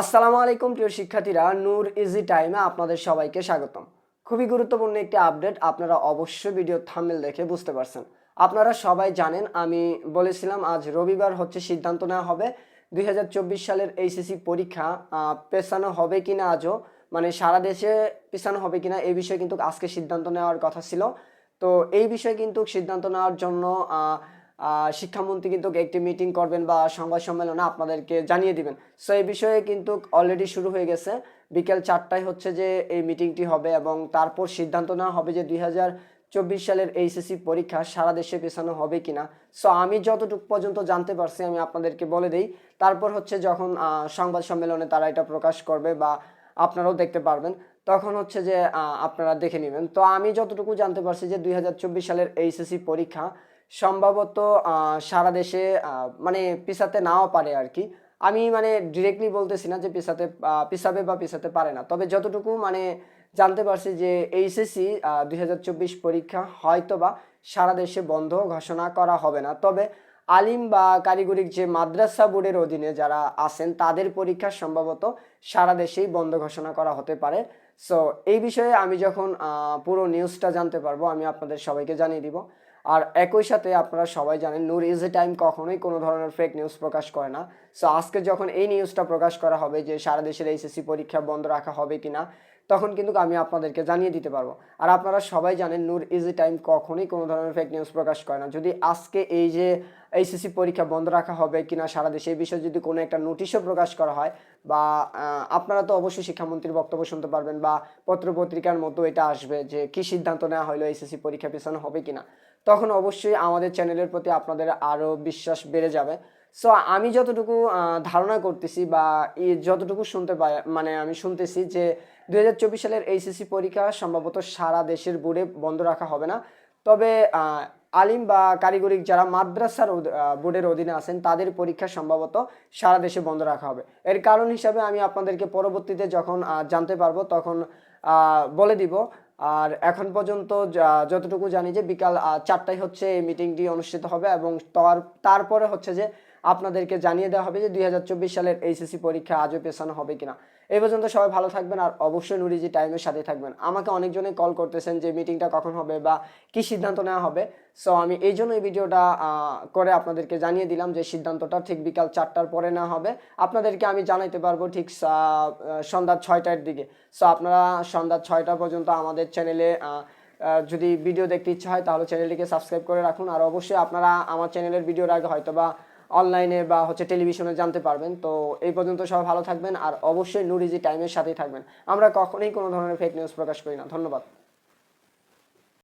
আসসালামু আলাইকুম, প্রিয় শিক্ষার্থীরা। নূর ইজি টাইমে আপনাদের সবাইকে স্বাগতম। খুবই গুরুত্বপূর্ণ একটি আপডেট, আপনারা অবশ্যই ভিডিও থামেল দেখে বুঝতে পারছেন। আপনারা সবাই জানেন, আমি বলেছিলাম আজ রবিবার হচ্ছে সিদ্ধান্ত নেওয়া হবে। দুই হাজার চব্বিশ সালের এইচএসসি পরীক্ষা পেছানো হবে কিনা আজও মানে সারা দেশে পেছানো হবে কিনা, এই বিষয়ে কিন্তু আজকে সিদ্ধান্ত নেওয়ার কথা ছিল। তো এই বিষয়ে কিন্তু সিদ্ধান্ত নেওয়ার জন্য শিক্ষামন্ত্রী কিন্তু একটি মিটিং করবেন বা সংবাদ সম্মেলনে আপনাদেরকে জানিয়ে দিবেন। সো এই বিষয়ে কিন্তু অলরেডি শুরু হয়ে গেছে। বিকেল চারটায় হচ্ছে যে এই মিটিংটি হবে এবং তারপর সিদ্ধান্ত নেওয়া হবে যে দুই চব্বিশ সালের এইচএসসি পরীক্ষা সারা দেশে পেছানো হবে কিনা। সো আমি যতটুকু পর্যন্ত জানতে পারছি, আমি আপনাদেরকে বলে দিই, তারপর হচ্ছে যখন সংবাদ সম্মেলনে তারা এটা প্রকাশ করবে বা আপনারাও দেখতে পারবেন, তখন হচ্ছে যে আপনারা দেখে নেবেন। তো, আমি যতটুকু জানতে পারছি যে দুই হাজার চব্বিশ সালের এইচএসসি পরীক্ষা সম্ভবত সারা দেশে মানে পিছাতে নাও পারে আর কি আমি মানে ডিরেক্টলি বলতেছি না যে পিছাতে আহ, পিছাবে বা পিছাতে পারে না। তবে যতটুকু মানে জানতে পারছি যে এইচএসসি দুই পরীক্ষা হয়তো বা সারা দেশে বন্ধ ঘোষণা করা হবে না। তবে আলিম বা কারিগরিক যে মাদ্রাসা বোর্ডের অধীনে যারা আছেন তাদের পরীক্ষা সম্ভবত সারা দেশেই বন্ধ ঘোষণা করা হতে পারে। সো এই বিষয়ে আমি যখন পুরো নিউজটা জানতে পারব আমি আপনাদের সবাইকে জানিয়ে দিব। আর একই সাথে আপনারা সবাই জানেন, নূর ইজ এ টাইম কখনোই কোনো ধরনের ফেক নিউজ প্রকাশ করে না। সো আজকে যখন এই নিউজটা প্রকাশ করা হবে যে সারা দেশের এইচএসসি পরীক্ষা বন্ধ রাখা হবে কি না তখন কিন্তু আমি আপনাদেরকে জানিয়ে দিতে পারব। আর আপনারা সবাই জানেন, নূর ইজি টাইম কখনোই কোনো ধরনের ফেক নিউজ প্রকাশ করে না। যদি আজকে এই যে এইচএসসি পরীক্ষা বন্ধ রাখা হবে কিনা সারা দেশে, এই বিষয়ে যদি কোনো একটা নোটিশও প্রকাশ করা হয় বা আপনারা তো অবশ্যই শিক্ষামন্ত্রীর বক্তব্য শুনতে পারবেন বা পত্রপত্রিকার মতো এটা আসবে যে কি সিদ্ধান্ত নেওয়া হলো এইচএসসি পরীক্ষা পেছানো হবে কিনা। তখন অবশ্যই আমাদের চ্যানেলের প্রতি আপনাদের আরও বিশ্বাস বেড়ে যাবে। সো আমি যতটুকু ধারণা করতেছি বা যতটুকু শুনতে পাই মানে আমি শুনতেছি যে দু হাজার চব্বিশ সালের এইচএসসি পরীক্ষা সম্ভবত সারা দেশের বোর্ডে বন্ধ রাখা হবে না। তবে আলিম বা কারিগরিক যারা মাদ্রাসার বোর্ডের অধীনে আছেন, তাদের পরীক্ষা সম্ভবত সারা দেশে বন্ধ রাখা হবে। এর কারণ হিসাবে আমি আপনাদেরকে পরবর্তীতে যখন জানতে পারব, তখন বলে দিব আর এখন পর্যন্ত যতটুকু জানি যে বিকাল চারটায় হচ্ছে এই মিটিংটি অনুষ্ঠিত হবে এবং তার, তারপরে হচ্ছে যে আপনাদেরকে জানিয়ে দেওয়া হবে যে দুই হাজার চব্বিশ সালের এইচএসসি পরীক্ষা আজও পেছানো হবে কিনা। এই পর্যন্ত সবাই ভালো থাকবেন আর অবশ্যই নুরিজি টাইমের সাথে থাকবেন। আমাকে অনেকজনে কল করতেছেন যে মিটিংটা কখন হবে বা কি সিদ্ধান্ত নেওয়া হবে। সো আমি এই জন্য এই ভিডিওটা করে আপনাদেরকে জানিয়ে দিলাম যে সিদ্ধান্তটা ঠিক বিকাল চারটার পরে না হবে। আপনাদেরকে আমি জানাইতে পারব ঠিক সন্ধ্যা ছয়টার দিকে। সো আপনারা সন্ধ্যা ছয়টা পর্যন্ত আমাদের চ্যানেলে যদি ভিডিও দেখতে ইচ্ছা হয় তাহলে চ্যানেলটিকে সাবস্ক্রাইব করে রাখুন। আর অবশ্যই আপনারা আমার চ্যানেলের ভিডিওর আগে হয়তো বা অনলাইনে বা হচ্ছে টেলিভিশনে জানতে পারবেন। তো এই পর্যন্ত সবাই ভালো থাকবেন আর অবশ্যই নুরিজি টাইমের সাথেই থাকবেন। আমরা কখনোই কোনো ধরনের ফেক নিউজ প্রকাশ করি না। ধন্যবাদ।